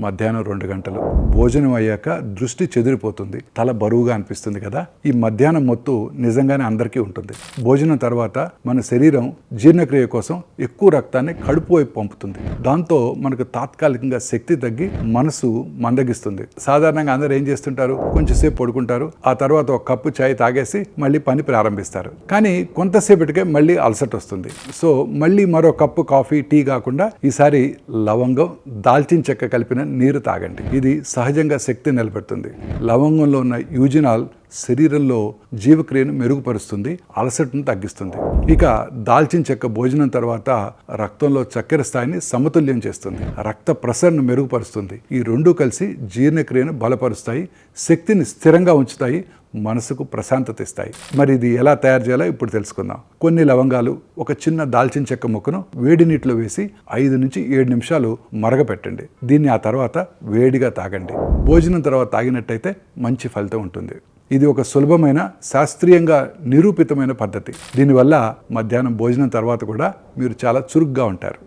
మధ్యాహ్నం రెండు గంటలు. భోజనం అయ్యాక దృష్టి చెదిరిపోతుంది. తల బరువుగా అనిపిస్తుంది కదా? ఈ మధ్యాహ్నం మొత్తు నిజంగానే అందరికీ ఉంటుంది. భోజనం తర్వాత మన శరీరం జీర్ణక్రియ కోసం ఎక్కువ రక్తాన్ని కడుపు వైపు పంపుతుంది. దాంతో మనకు తాత్కాలికంగా శక్తి తగ్గి మనసు మందగిస్తుంది. సాధారణంగా అందరూ ఏం చేస్తుంటారు? కొంచెంసేపు పడుకుంటారు. ఆ తర్వాత ఒక కప్పు చాయ్ తాగేసి మళ్ళీ పని ప్రారంభిస్తారు. కానీ కొంతసేపటికే మళ్ళీ అలసట వస్తుంది. సో మళ్ళీ మరో కప్పు కాఫీ టీ కాకుండా ఈసారి లవంగం దాల్చిన చెక్క కలిపిన నీరు తాగండి. ఇది సహజంగా శక్తి నిలబెడుతుంది. లవంగంలో ఉన్న యూజినాల్ శరీరంలో జీవక్రియను మెరుగుపరుస్తుంది అలసటను తగ్గిస్తుంది. ఇక దాల్చిన చెక్క భోజనం తర్వాత రక్తంలో చక్కెర స్థాయిని సమతుల్యం చేస్తుంది. రక్త ప్రసరణ మెరుగుపరుస్తుంది. ఈ రెండు కలిసి జీర్ణక్రియను బలపరుస్తాయి శక్తిని స్థిరంగా ఉంచుతాయి మనసుకు ప్రశాంతత ఇస్తాయి. మరి ఇది ఎలా తయారు చేయాలో ఇప్పుడు తెలుసుకుందాం. కొన్ని లవంగాలు ఒక చిన్న దాల్చిన చెక్క ముక్కను వేడి నీటిలో వేసి ఐదు నుంచి ఏడు నిమిషాలు మరగపెట్టండి. దీన్ని ఆ తర్వాత వేడిగా తాగండి. భోజనం తర్వాత తాగినట్టయితే మంచి ఫలితం ఉంటుంది. ఇది ఒక సులభమైన శాస్త్రీయంగా నిరూపితమైన పద్ధతి. దీనివల్ల మధ్యాహ్నం భోజనం తర్వాత కూడా మీరు చాలా చురుగ్గా ఉంటారు.